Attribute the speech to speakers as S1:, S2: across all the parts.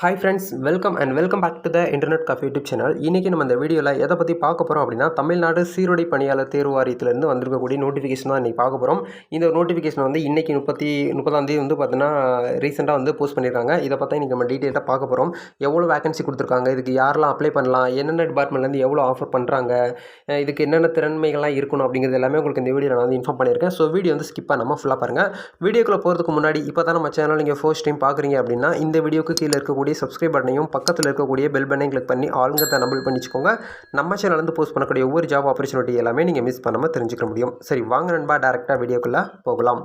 S1: Hi friends welcome and welcome back to the internet coffee YouTube channel இன்றைக்கி நம்ம இந்த வீடியோவில் எதை பற்றி பார்க்க போகிறோம் அப்படின்னா தமிழ்நாடு சீருடை பணியாளர் தேர்வு வாரியத்திலேருந்து வந்திருக்கக்கூடிய நோட்டிஃபிகேஷன் தான் இன்றைக்கி பார்க்க போகிறோம் இந்த நோட்டிஃபிகேஷன் வந்து இன்றைக்கி முப்பத்தி முப்பதாம் தேதி வந்து பார்த்தீங்கன்னா ரீசெண்டாக வந்து போஸ்ட் பண்ணியிருக்காங்க. இதை பற்றி இன்றைக்கி நம்ம டீட்டெயிலாக பார்க்க போகிறோம் எவ்வளோ வேகன்சி கொடுத்துருக்காங்க? இதுக்கு யாரெல்லாம் அப்ளை பண்ணலாம்? என்னென்ன டிபார்ட்மெண்ட்லேருந்து எவ்வளோ ஆஃபர் பண்ணுறாங்க இதுக்கு என்னென்ன திறன்மைகள்லாம் இருக்கணும் அப்படிங்கிறது எல்லாமே உங்களுக்கு இந்த வீடியோ நான் வந்து இன்ஃபார்ம் பண்ணியிருக்கேன். ஸோ வீடியோ வந்து ஸ்கிப் பண்ணாமல் ஃபுல்லாக பாருங்கள் வீடியோக்குள்ளே போகிறதுக்கு முன்னாடி இப்போ தான் நம்ம சேனல் நீங்கள் ஃபர்ஸ்ட் டைம் பார்க்குறீங்க அப்படின்னா இந்த வீடியோக்கு கீழே இருக்கக்கூடிய சப்ஸ்கிரைப் பட்டனையும் பக்கத்தில் இருக்கக்கூடிய பெல் பட்டனையும் கிளிக் பண்ணி ஆளுங்கத்தை நம்பல் பண்ணிச்சுக்கோங்க. நம்ம சேனல்லேருந்து போஸ்ட் பண்ணக்கூடிய ஒவ்வொரு ஜாப் ஆப்பர்ச்சுனிட்டி எல்லாமே நீங்கள் மிஸ் பண்ணாமல் தெரிஞ்சுக்க முடியும். சரி வாங்க நண்பா டேரெக்டாக வீடியோக்குள்ளே போகலாம்.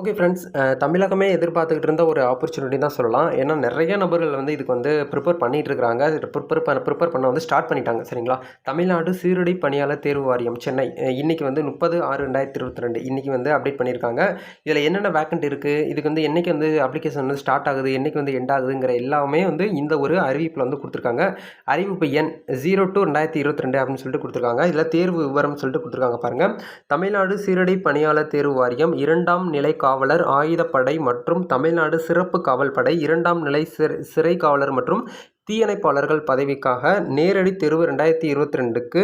S1: ஓகே ஃப்ரெண்ட்ஸ் தமிழகமே எதிர்பார்த்துக்கிட்டு இருந்த ஒரு ஆப்பர்ச்சுனிட்டி தான் சொல்லலாம். ஏன்னா நிறைய நபர்கள் வந்து இதுக்கு வந்து ப்ரிப்பேர் பண்ணிட்டு இருக்காங்க ப்ரிப்பேர் பண்ண ப்ரிப்பேர் பண்ண வந்து ஸ்டார்ட் பண்ணிட்டாங்க சரிங்களா? தமிழ்நாடு சீருடை பணியாளர் தேர்வு வாரியம் சென்னை. இன்றைக்கி வந்து முப்பது ஆறு ரெண்டாயிரத்தி இருபத்தி ரெண்டு இன்றைக்கி வந்து அப்டேட் பண்ணியிருக்காங்க. இதில் என்னென்ன வேக்கண்ட் இருக்குது இதுக்கு வந்து என்றைக்கு வந்து அப்ளிகேஷன் வந்து ஸ்டார்ட் ஆகுது? என்றைக்கு வந்து எண்ட் ஆகுதுங்கிற எல்லாமே வந்து இந்த ஒரு அறிவிப்பில் வந்து கொடுத்துருக்காங்க. அறிவிப்பு எண் ஜீரோ டூ ரெண்டாயிரத்தி இருபத்தி ரெண்டு அப்படின்னு சொல்லிட்டு கொடுத்துருக்காங்க. இதில் தேர்வு விவரம் சொல்லிட்டு கொடுத்துருக்காங்க பாருங்கள் தமிழ்நாடு சீருடை பணியாளர் தேர்வு வாரியம் இரண்டாம் நிலை காவலர் ஆயுதப்படை மற்றும் தமிழ்நாடு சிறப்பு காவல் படை இரண்டாம் நிலை சிறை சிறை காவலர் மற்றும் தீயணைப்பாளர்கள் பதவிக்காக நேரடி தேர்வு ரெண்டாயிரத்தி இருபத்தி ரெண்டுக்கு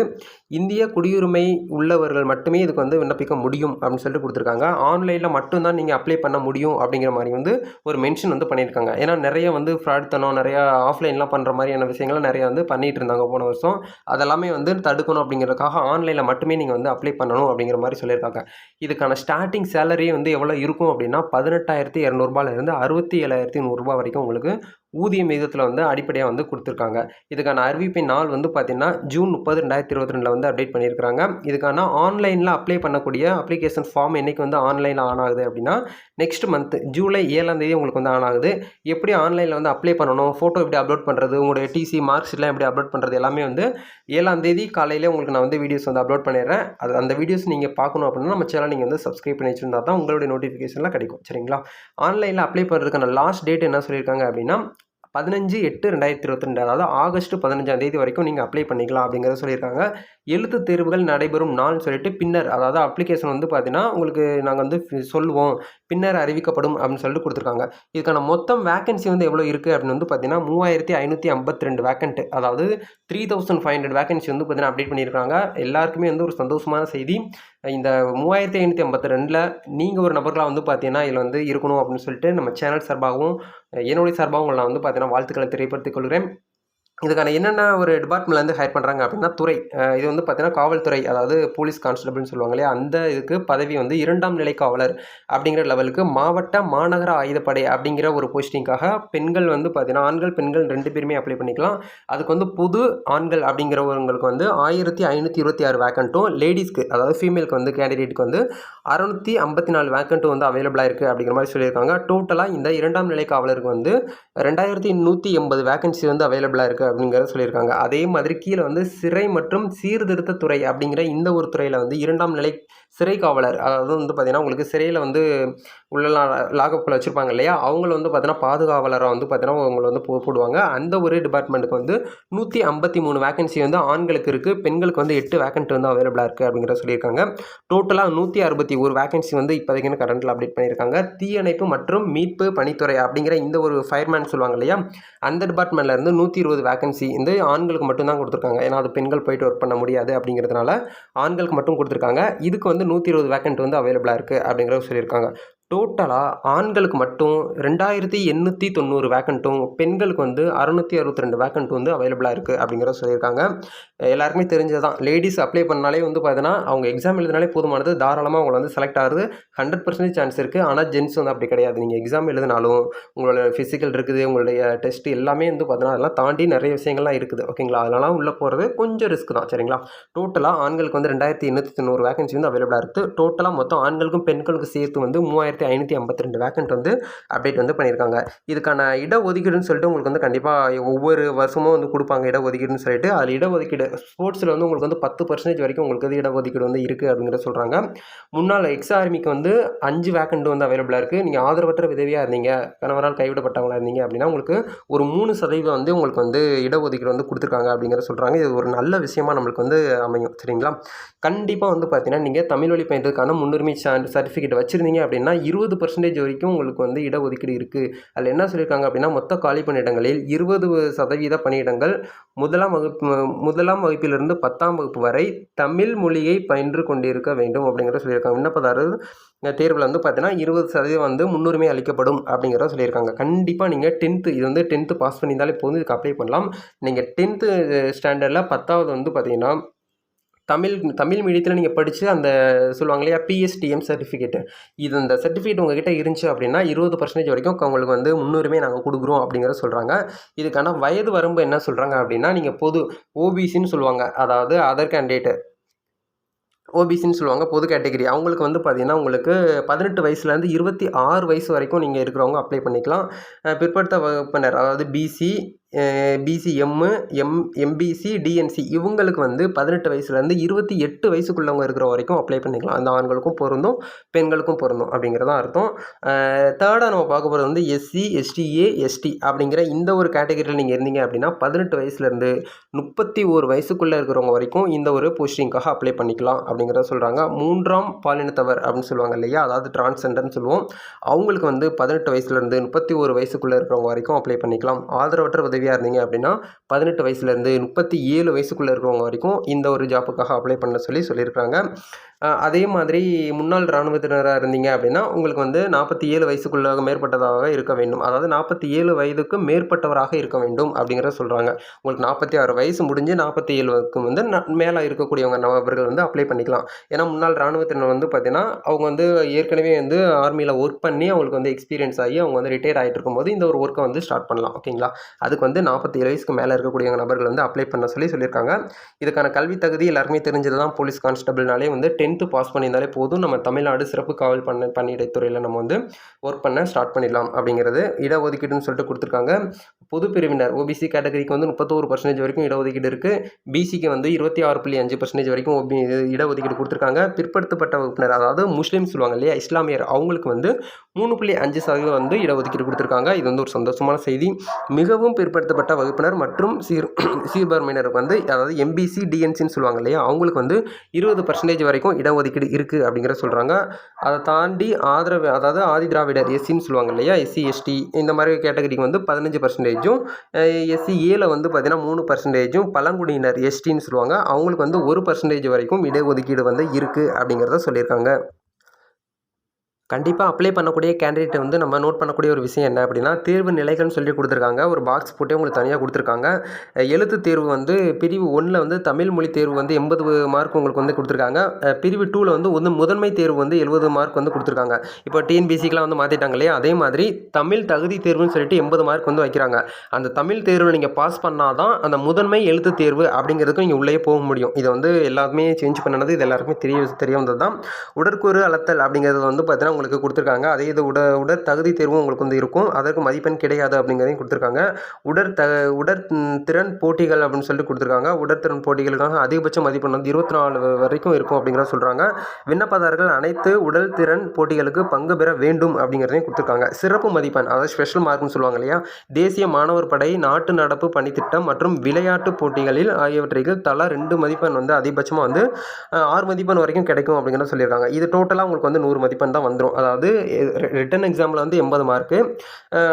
S1: இந்திய குடியுரிமை உள்ளவர்கள் மட்டுமே இதுக்கு வந்து விண்ணப்பிக்க முடியும் அப்படின்னு சொல்லிட்டு கொடுத்துருக்காங்க. ஆன்லைனில் மட்டும்தான் நீங்கள் அப்ளை பண்ண முடியும் அப்படிங்கிற மாதிரி வந்து ஒரு மென்ஷன் வந்து பண்ணியிருக்காங்க. ஏன்னா நிறைய வந்து ஃப்ராட்தனம் நிறையா ஆஃப்லைன்லாம் பண்ணுற மாதிரியான விஷயங்கள்லாம் நிறைய வந்து பண்ணிகிட்டு இருந்தாங்க போன வருஷம். அதெல்லாமே வந்து தடுக்கணும் அப்படிங்கிறதுக்காக ஆன்லைனில் மட்டுமே நீங்கள் வந்து அப்ளை பண்ணணும் அப்படிங்கிற மாதிரி சொல்லியிருக்காங்க. இதுக்கான ஸ்டார்டிங் சேலரி வந்து எவ்வளோ இருக்கும் அப்படின்னா பதினெட்டாயிரத்தி இரநூறுபாலேருந்து அறுபத்தி ஏழாயிரத்தி நூறுரூபா வரைக்கும் உங்களுக்கு ஊதிய விகிதத்தில் வந்து அடிப்படையாக வந்து கொடுத்துருக்காங்க. இதுக்கான அறிவிப்பின் நாள் வந்து பார்த்திங்கன்னா ஜூன் முப்பது ரெண்டாயிரத்தி இருபத்தி ரெண்டில் வந்து அப்டேட் பண்ணியிருக்காங்க இதுக்கான ஆன்லைனில் அப்ளை பண்ணக்கூடிய அப்ளிகேஷன் ஃபார்ம் என்றைக்கு வந்து ஆன்லைனில் ஆன் ஆகுது அப்படின்னா நெக்ஸ்ட் மந்த் ஜூலை ஏழாம் தேதி உங்களுக்கு வந்து ஆன் ஆகுது. எப்படி ஆன்லைனில் வந்து அப்ளை பண்ணணும் ஃபோட்டோ எப்படி அப்லோட் பண்ணுறது உங்களுடைய டிசி மார்க்ஸ் எல்லாம் எப்படி அப்லோட் பண்ணுறது எல்லாமே வந்து ஏழாம் தேதி காலையிலே உங்களுக்கு நான் வந்து வீடியோஸ் வந்து அப்லோட் பண்ணிடுறேன். அது அந்த வீடியோஸ் நீங்கள் பார்க்கணும் அப்படின்னா நம்ம சேனல் நீங்கள் வந்து சப்ஸ்கிரைப் பண்ணி வச்சுருந்தா தான் உங்களுடைய நோட்டிஃபிகேஷன்லாம் கிடைக்கும். சரிங்களா? ஆன்லைனில் அப்ளை பண்ணுறதுக்கான லாஸ்ட் டேட் என்ன சொல்லியிருக்காங்க அப்படின்னா பதினஞ்சு எட்டு ரெண்டாயிரத்தி இருபத்தி ரெண்டு அதாவது ஆகஸ்ட் பதினஞ்சாம் தேதி வரைக்கும் நீங்கள் அப்ளை பண்ணிக்கலாம் அப்படிங்கிறத சொல்லியிருக்காங்க. எழுத்து தேர்வுகள் நடைபெறும் நாள்னு சொல்லிட்டு பின்னர் அதாவது அப்ளிகேஷன் வந்து பார்த்தீங்கன்னா உங்களுக்கு நாங்கள் வந்து சொல்லுவோம். பின்னர் அறிவிக்கப்படும் அப்படின்னு சொல்லிட்டு கொடுத்துருக்காங்க. இதுக்கான மொத்தம் வேகன்சி வந்து எவ்வளோ இருக்குது அப்படின்னு வந்து பார்த்தீங்கன்னா மூவாயிரத்தி ஐநூற்றி ஐம்பத்தி ரெண்டு வேக்கண்ட் அதாவது three thousand five hundred vacancy வந்து பார்த்தீங்கன்னா அப்டேட் பண்ணியிருக்காங்க. எல்லாருக்குமே வந்து ஒரு சந்தோஷமான செய்தி. இந்த மூவாயிரத்தி ஐநூற்றி ஐம்பத்தி ரெண்டில் நீங்கள் ஒரு நபர்களாக வந்து பார்த்தீங்கன்னா இதில் வந்து இருக்கணும் அப்படின்னு சொல்லிட்டு நம்ம சேனல் சார்பாகவும் என்னுடைய சார்பாகவும் உங்களை நான் வந்து பார்த்தீங்கன்னா வாழ்த்துக்களை தெரியப்படுத்திக் கொள்கிறேன். இதுக்கான என்னென்ன ஒரு டிபார்ட்மெண்ட்லேருந்து ஹையர் பண்ணுறாங்க அப்படின்னா துறை. இது வந்து பார்த்தீங்கன்னா காவல்துறை அதாவது போலீஸ் கான்ஸ்டபிள்னு சொல்லுவாங்க இல்லையா? அந்த இதுக்கு பதவி வந்து இரண்டாம் நிலை காவலர் அப்படிங்கிற லெவலுக்கு மாவட்ட மாநகர ஆயுதப்படை அப்படிங்கிற ஒரு போஸ்டிங்காக பெண்கள் வந்து பார்த்தீங்கன்னா ஆண்கள் பெண்கள் ரெண்டு பேருமே அப்ளை பண்ணிக்கலாம். அதுக்கு வந்து புது ஆண்கள் அப்படிங்கிறவங்களுக்கு வந்து ஆயிரத்தி ஐநூற்றி இருபத்தி ஆறு வேக்கண்ட்டும் லேடிஸ்க்கு அதாவது ஃபீமேலுக்கு வந்து கேண்டிடேட்டுக்கு வந்து அறுநூற்றி ஐம்பத்தி நாலு வேக்கண்ட்டும் வந்து அவைலபிளாக இருக்குது அப்படிங்கிற மாதிரி சொல்லியிருக்காங்க. டோட்டலாக இந்த இரண்டாம் நிலை காவலருக்கு வந்து ரெண்டாயிரத்தி நூற்றி எண்பது வேக்கன்சி வந்து அவைலபிளாக இருக்குது அப்படிங்கிறத சொல்லியிருக்காங்க. அதே மாதிரி கீழே வந்து சிறை மற்றும் சீர்திருத்த துறை அப்படிங்கிற இந்த ஒரு துறையில் வந்து இரண்டாம் நிலை சிறை காவலர் அதாவது வந்து பார்த்திங்கன்னா உங்களுக்கு சிறையில் வந்து உள்ள லாகப்பில் வச்சுருப்பாங்க இல்லையா? அவங்கள வந்து பார்த்தீங்கன்னா பாதுகாவலராக வந்து பார்த்தீங்கன்னா அவங்கள வந்து போ போடுவாங்க. அந்த ஒரு டிபார்ட்மெண்ட்டுக்கு வந்து நூற்றி ஐம்பத்தி மூணு வேகன்சி வந்து ஆண்களுக்கு இருக்குது பெண்களுக்கு வந்து எட்டு வேகன்ட் வந்து அவைலபிளாக இருக்குது அப்படிங்கிறத சொல்லியிருக்காங்க. டோட்டலாக நூற்றி அறுபத்தி ஒரு வேகன்சி வந்து இப்போதைக்கு கரண்ட்டில் அப்டேட் பண்ணியிருக்காங்க. தீயணைப்பு மற்றும் மீட்பு பணித்துறை அப்படிங்கிற இந்த ஒரு ஃபயர்மேன் சொல்லுவாங்க இல்லையா? அந்த டிபார்ட்மெண்ட்லேருந்து நூற்றி இருபது வேகன்சி வந்து ஆண்களுக்கு மட்டும்தான் கொடுத்துருக்காங்க. ஏன்னா அது பெண்கள் போயிட்டு ஒர்க் பண்ண முடியாது அப்படிங்கிறதுனால ஆண்களுக்கு மட்டும் கொடுத்துருக்காங்க. இதுக்கு வந்து நூற்றி இருபது வேகன்ட் வந்து அவைலபிளாக இருக்குது அப்படிங்கிறத சொல்லியிருக்காங்க. டோட்டலாக ஆண்களுக்கு மட்டும் ரெண்டாயிரத்தி எண்ணூற்றி தொண்ணூறு வேக்கண்ட்டும் பெண்களுக்கு வந்து அறுநூற்றி அறுபத்தி ரெண்டு வேக்கண்ட் வந்து அவைலபிளாக இருக்குது அப்படிங்கிறத சொல்லியிருக்காங்க. எல்லாருக்குமே தெரிஞ்சது தான் லேடிஸ் அப்ளை பண்ணாலே வந்து பார்த்தீங்கன்னா அவங்க எக்ஸாம் எழுதினாலே போதுமானது. தாராளமாக அவங்களை வந்து செலக்ட் ஆகிறது. ஹண்ட்ரட் பர்சன்டேஜ் சான்ஸ் இருக்குது ஆனால் ஜென்ஸ் வந்து அப்படி கிடையாது. நீங்கள் எக்ஸாம் எழுதினாலும் உங்களோட ஃபிசிக்கல் இருக்குது உங்களுடைய டெஸ்ட் எல்லாமே வந்து பார்த்தீங்கன்னா அதெல்லாம் தாண்டி நிறைய விஷயங்கள்லாம் இருக்குது. ஓகேங்களா அதெல்லாம் உள்ளே போகிறது கொஞ்சம் ரிஸ்க் தான். சரிங்களா? டோட்டலாக ஆண்களுக்கு வந்து ரெண்டாயிரத்தி எண்ணூற்றி தொண்ணூறு வேகன்சி வந்து அவைலபிளாக இருக்குது டோட்டலாக மொத்தம் ஆண்களுக்கும் பெண்களுக்கும் சேர்த்து வந்து மூவாயிரத்தி ஆயிரத்தி ஐநூற்றி ஐம்பத்தி ரெண்டு வேக்கண்ட் வந்து அப்டேட் வந்து பண்ணியிருக்காங்க. இதுக்கான இடஒதுக்கீடுன்னு சொல்லிட்டு உங்களுக்கு வந்து கண்டிப்பாக ஒவ்வொரு வருஷமும் வந்து கொடுப்பாங்க இடஒதுக்கீடுன்னு சொல்லிட்டு. அதில் இடஒதுக்கீடு ஸ்போர்ட்ஸில் வந்து உங்களுக்கு வந்து பத்து பர்சன்டேஜ் வரைக்கும் உங்களுக்கு வந்து இடஒதுக்கீடு வந்து இருக்குது அப்படிங்கிறத சொல்கிறாங்க முன்னாள் எக்ஸ் ஆர்மிக்கு வந்து அஞ்சு வேக்கண்ட் வந்து அவைலபிளாக இருக்குது நீங்கள் ஆதரவற்ற விதவியாக இருந்தீங்க கணவரால் கைவிடப்பட்டவங்களாக இருந்தீங்க அப்படின்னா உங்களுக்கு ஒரு மூணு சதவீதம் வந்து உங்களுக்கு வந்து இடஒதுக்கீடு வந்து கொடுத்துருக்காங்க அப்படிங்கிற சொல்கிறாங்க இது ஒரு நல்ல விஷயமா நம்மளுக்கு வந்து அமையும் சரிங்களா? கண்டிப்பாக வந்து பார்த்தீங்கன்னா நீங்கள் தமிழ் வழி பயின்றதுக்கான முன்னுரிமை சர்டிஃபிகேட் வச்சுருந்தீங்க அப்படின்னா இருபது பர்சன்டேஜ் வரைக்கும் உங்களுக்கு வந்து இடஒதுக்கீடு இருக்குது அதில் என்ன சொல்லியிருக்காங்க அப்படின்னா மொத்த காலி பணியிடங்களில் இருபது சதவீத பணியிடங்கள் முதலாம் வகுப்பு முதலாம் வகுப்பிலிருந்து பத்தாம் வகுப்பு வரை தமிழ் மொழியை பயின்று கொண்டிருக்க வேண்டும் அப்படிங்கிறத சொல்லியிருக்காங்க. விண்ணப்பதாரர் தேர்வில் வந்து பார்த்தீங்கன்னா இருபது சதவீதம் வந்து முன்னுரிமை அளிக்கப்படும் அப்படிங்கிறத சொல்லியிருக்காங்க. கண்டிப்பாக நீங்கள் டென்த்து இது வந்து டென்த்து பாஸ் பண்ணியிருந்தாலே போதும். இதுக்கு அப்ளை பண்ணலாம். நீங்கள் டென்த்து ஸ்டாண்டர்டில் பத்தாவது வந்து பார்த்தீங்கன்னா தமிழ் தமிழ் மீடியத்தில் நீங்கள் படித்து அந்த சொல்லுவாங்க இல்லையா பிஎஸ்டிஎம் சர்டிஃபிகேட்டு இது இந்த சர்டிஃபிகேட் உங்ககிட்ட இருந்துச்சு அப்படின்னா இருபது பர்சன்டேஜ் வரைக்கும் உங்களுக்கு வந்து முன்னுரிமை நாங்கள் கொடுக்குறோம் அப்படிங்கிற சொல்கிறாங்க இதுக்கான வயது வரம்பு என்ன சொல்கிறாங்க அப்படின்னா நீங்கள் பொது ஓபிசின்னு சொல்லுவாங்க. அதாவது அதர் கேண்டிடேட்டு ஓபிசின்னு சொல்லுவாங்க பொது கேட்டகரி அவங்களுக்கு வந்து பார்த்திங்கன்னா உங்களுக்கு பதினெட்டு வயசுலேருந்து இருபத்தி ஆறு வயசு வரைக்கும் நீங்கள் இருக்கிறவங்க அப்ளை பண்ணிக்கலாம். பிற்படுத்த வகுப்பினர் அதாவது BC BCM M MBC DNC இவங்களுக்கு வந்து பதினெட்டு வயசுலேருந்து இருபத்தி எட்டு வயசுக்குள்ளவங்க இருக்கிற வரைக்கும் அப்ளை பண்ணிக்கலாம். அந்த ஆண்களுக்கும் பொருந்தும் பெண்களுக்கும் பொருந்தும் அப்படிங்கிறதான் அர்த்தம். தேர்டாக நம்ம பார்க்க போகிறது வந்து எஸ்சி எஸ்டிஏ எஸ்டி அப்படிங்கிற இந்த ஒரு கேட்டகரியில் நீங்கள் இருந்தீங்க அப்படின்னா பதினெட்டு வயசுலேருந்து முப்பத்தி ஒரு வயசுக்குள்ளே இருக்கிறவங்க வரைக்கும் இந்த ஒரு போஸ்டிங்காக அப்ளை பண்ணிக்கலாம் அப்படிங்கிறத சொல்கிறாங்க மூன்றாம் பாலினத்தவர் அப்படின்னு சொல்லுவாங்க இல்லையா? அதாவது டிரான்ஸெண்டர்னு சொல்லுவோம். அவங்களுக்கு வந்து பதினெட்டு வயசுலேருந்து முப்பத்தி ஒரு வயசுக்குள்ளே இருக்கிறவங்க வரைக்கும் அப்ளை பண்ணிக்கலாம். ஆதரவற்ற உதவி உதவியாக இருந்தீங்க அப்படின்னா பதினெட்டு வயசுலேருந்து முப்பத்தி ஏழு வயசுக்குள்ளே இருக்கிறவங்க வரைக்கும் இந்த ஒரு ஜாப்புக்காக அப்ளை பண்ண சொல்லி சொல்லியிருக்காங்க அதே மாதிரி முன்னாள் இராணுவத்தினராக இருந்தீங்க அப்படின்னா உங்களுக்கு வந்து நாற்பத்தி ஏழு வயசுக்குள்ள மேற்பட்டதாக இருக்க வேண்டும். அதாவது நாற்பத்தி ஏழு வயதுக்கு மேற்பட்டவராக இருக்க வேண்டும் அப்படிங்கிறத சொல்கிறாங்க உங்களுக்கு நாற்பத்தி ஆறு வயசு முடிஞ்சு நாற்பத்தி ஏழுக்கு வந்து மேலே இருக்கக்கூடியவங்க நபர்கள் வந்து அப்ளை பண்ணிக்கலாம். ஏன்னா முன்னாள் இராணுவத்தினர் வந்து பார்த்திங்கன்னா அவங்க வந்து ஏற்கனவே வந்து ஆர்மியில் ஒர்க் பண்ணி அவங்களுக்கு வந்து எக்ஸ்பீரியன்ஸ் ஆகி அவங்க வந்து ரிட்டையர் ஆகிட்டு இருக்கும்போது இந்த ஒரு ஒர்க்கை வந்து ஸ்டார்ட் பண்ணலாம். ஓகேங்களா அதுக்கு வந்து வந்து நாற்பத்தி ஏழு வயசுக்கு மேலே இருக்கக்கூடிய நபர்கள் வந்து அப்ளை பண்ண சொல்லி சொல்லியிருக்காங்க. இதுக்கான கல்வி தகுதி எல்லாருமே தெரிஞ்சது தான் போலீஸ் கான்ஸ்டபிள்னாலே வந்து டென்த்து பாஸ் பண்ணியிருந்தாலே போதும். நம்ம தமிழ்நாடு சிறப்பு காவல் பண்ண பணியிடைத்துறையில் நம்ம வந்து ஒர்க் பண்ண ஸ்டார்ட் பண்ணிடலாம் அப்படிங்கிறது இடஒதுக்கீடுன்னு சொல்லிட்டு கொடுத்துருக்காங்க. பொது பிரிவினர் ஓபிசி கேட்டகரிக்கு வந்து முப்பத்தோரு பர்சன்டேஜ் வரைக்கும் இடஒதுக்கீடு இருக்குது பிசிக்கு வந்து இருபத்தி ஆறு புள்ளி அஞ்சு பர்சன்டேஜ் வரைக்கும் ஒபி இடஒதுக்கீடு கொடுத்துருக்காங்க. பிற்படுத்தப்பட்ட வகுப்பினர் அதாவது முஸ்லீம் சொல்லுவாங்க இல்லையா இஸ்லாமியர் அவங்களுக்கு வந்து மூணு புள்ளி அஞ்சு சதவீதம் வந்து இடஒதுக்கீடு கொடுத்துருக்காங்க. இது வந்து ஒரு சந்தோஷமான செய்தி. மிகவும் பிற்படுத்தப்பட்ட வகுப்பினர் மற்றும் சீர் சீர்பான்மையினருக்கு வந்து அதாவது எம்பிசி டிஎன்சின்னு சொல்லுவாங்க இல்லையா அவங்களுக்கு வந்து இருபது பர்சன்டேஜ் வரைக்கும் இடஒதுக்கீடு இருக்குது அப்படிங்கிற சொல்கிறாங்க அதை தாண்டி ஆதரவு அதாவது ஆதி திராவிடர் எஸ்சின்னு சொல்லுவாங்க இல்லையா எஸ்சி எஸ்டி இந்த மாதிரி கேட்டகரிக்கு வந்து பதினஞ்சு பர்சன்டேஜும் எஸ்சி ஏல வந்து பார்த்திங்கன்னா மூணு பர்சன்டேஜும் பழங்குடியினர் எஸ்டின்னு சொல்லுவாங்க அவங்களுக்கு வந்து ஒரு பர்சன்டேஜ் வரைக்கும் இடஒதுக்கீடு வந்து இருக்குது அப்படிங்கிறத சொல்லியிருக்காங்க. கண்டிப்பாக அப்ளை பண்ணக்கூடிய கேண்டிடேட் வந்து நம்ம நோட் பண்ணக்கூடிய ஒரு விஷயம் என்ன அப்படின்னா தேர்வு நிலைகள்னு சொல்லி கொடுத்துருக்காங்க. ஒரு பாக்ஸ் போட்டே உங்களுக்கு தனியாக கொடுத்துருக்காங்க. எழுத்து தேர்வு வந்து பிரிவு ஒன்றில் வந்து தமிழ் மொழி தேர்வு வந்து எண்பது மார்க் உங்களுக்கு வந்து கொடுத்துருக்காங்க. பிரிவு டூவில் வந்து வந்து முதன்மை தேர்வு வந்து எழுபது மார்க் வந்து கொடுத்துருக்காங்க. இப்போ டிஎன்பிசிக்கெலாம் வந்து மாற்றிட்டாங்க இல்லையா? அதே மாதிரி தமிழ் தகுதி தேர்வுன்னு சொல்லிட்டு எண்பது மார்க் வந்து வைக்கிறாங்க. அந்த தமிழ் தேர்வில் நீங்கள் பாஸ் பண்ணால் தான் அந்த முதன்மை எழுத்து தேர்வு அப்படிங்கிறதுக்கும் நீங்கள் உள்ளே போக முடியும். இதை வந்து எல்லாருமே சேஞ்ச் பண்ணது இது எல்லாருக்குமே தெரிய தெரிய வந்தது தான் உடற்கூறு அளத்தல் அப்படிங்கிறது வந்து பார்த்தீங்கன்னா உங்களுக்கு கொடுத்துருக்காங்க. அதே இது உட உடற் தகுதி தேர்வும் உங்களுக்கு வந்து இருக்கும். அதற்கு மதிப்பெண் கிடையாது அப்படிங்கிறதையும் கொடுத்துருக்காங்க. உடற் த உடற் திறன் போட்டிகள் அப்படின்னு சொல்லிட்டு கொடுத்துருக்காங்க. உடற்திறன் போட்டிகளுக்காக அதிகபட்ச மதிப்பெண் வந்து இருபத்தி நாலு வரைக்கும் இருக்கும் அப்படிங்கிறத சொல்கிறாங்க விண்ணப்பதாரர்கள் அனைத்து உடல் திறன் போட்டிகளுக்கு பங்கு பெற வேண்டும் அப்படிங்கிறதையும் கொடுத்துருக்காங்க. சிறப்பு மதிப்பெண் அதாவது ஸ்பெஷல் மார்க்னு சொல்லுவாங்க இல்லையா? தேசிய மாணவர் படை நாட்டு நடப்பு பணித்திட்டம் மற்றும் விளையாட்டு போட்டிகளில் ஆகியவற்றிற்கு தலா ரெண்டு மதிப்பெண் வந்து அதிகபட்சமாக வந்து ஆறு மதிப்பெண் வரைக்கும் கிடைக்கும் அப்படிங்கிறத சொல்லியிருக்காங்க. இது டோட்டலாக உங்களுக்கு வந்து நூறு மதிப்பெண் தான் வந்துடும் அதாவது ரிட்டன் எக்ஸாமில் வந்து எண்பது மார்க்கு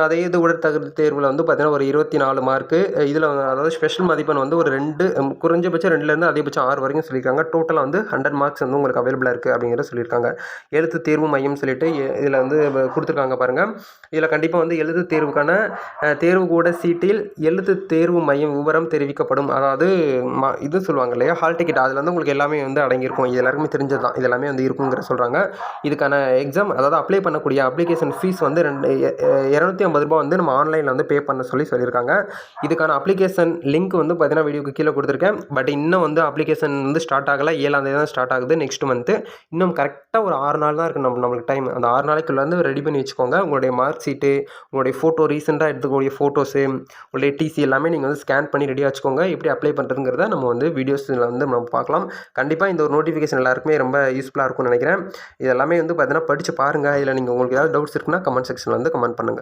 S1: அதே இது உடற்தகுதி தேர்வில் வந்து பார்த்திங்கன்னா ஒரு இருபத்தி நாலு மார்க்கு இதில் அதாவது ஸ்பெஷல் மதிப்பெண் வந்து ஒரு ரெண்டு குறைஞ்சபட்சம் ரெண்டுலேருந்து அதிகபட்சம் ஆறு வரைக்கும் சொல்லியிருக்காங்க. டோட்டலாக வந்து ஹண்ட்ரட் மார்க்ஸ் வந்து உங்களுக்கு அவைலபிளாக இருக்குது அப்படிங்கிறத சொல்லியிருக்காங்க. எழுத்து தேர்வு மையம் சொல்லிட்டு இதில் வந்து கொடுத்துருக்காங்க பாருங்கள் இதில் கண்டிப்பாக வந்து எழுத்து தேர்வுக்கான தேர்வு கூட சீட்டில் எழுத்து தேர்வு மையம் விவரம் தெரிவிக்கப்படும். அதாவது இது சொல்லுவாங்க இல்லையா? ஹால் டிக்கெட் அதில் வந்து உங்களுக்கு எல்லாமே வந்து அடங்கியிருக்கும். இது எல்லாருக்குமே தெரிஞ்சது தான் இது எல்லாமே வந்து இருக்குங்கிற சொல்கிறாங்க இதுக்கான எக்ஸாம் எக்ஸாம் அதாவது அப்ளை பண்ணக்கூடிய அப்ளிகேஷன் ஃபீஸ் வந்து ரெண்டு இரநூத்தி ஐம்பது ரூபா வந்து நம்ம ஆன்லைனில் வந்து பே பண்ண சொல்லி சொல்லியிருக்காங்க. இதுக்கான அப்ளிகேஷன் லிங்க் வந்து பார்த்தீங்கன்னா வீடியோக்கு கீழே கொடுத்துருக்கேன். பட் இன்னும் வந்து அப்ளிகேஷன் வந்து ஸ்டார்ட் ஆகலை. ஏழாம் தேதி தான் ஸ்டார்ட் ஆகுது நெக்ஸ்ட் மந்த்து இன்னும் கரெக்டாக ஒரு ஆறு நாள் தான் இருக்குது நம்ம நம்மளுக்கு டைம் அந்த ஆறு நாளைக்குள்ளே வந்து ரெடி பண்ணி வச்சுக்கோங்க. உங்களுடைய மார்க் ஷீட்டு உங்களுடைய ஃபோட்டோ ரீசெண்டாக எடுத்துக்கூடிய ஃபோட்டோஸு உங்களுடைய டிசி எல்லாமே நீங்கள் வந்து ஸ்கேன் பண்ணி ரெடியாக வச்சுக்கோங்க. எப்படி அப்ளை பண்ணுறதுங்கிறத நம்ம வந்து வீடியோஸில் வந்து நம்ம பார்க்கலாம். கண்டிப்பாக இந்த ஒரு நோட்டிஃபிகேஷன் எல்லாருக்குமே ரொம்ப யூஸ்ஃபுல்லாக இருக்கும்னு நினைக்கிறேன். இது எல்லாமே வந்து பார்த்தீங்கன்னா படித்து பாருங்கள் இதில் நீங்கள் உங்களுக்கு ஏதாவது டவுட்ஸ் இருக்குன்னா கமெண்ட் செக்ஷனில் வந்து கமெண்ட் பண்ணுங்கள்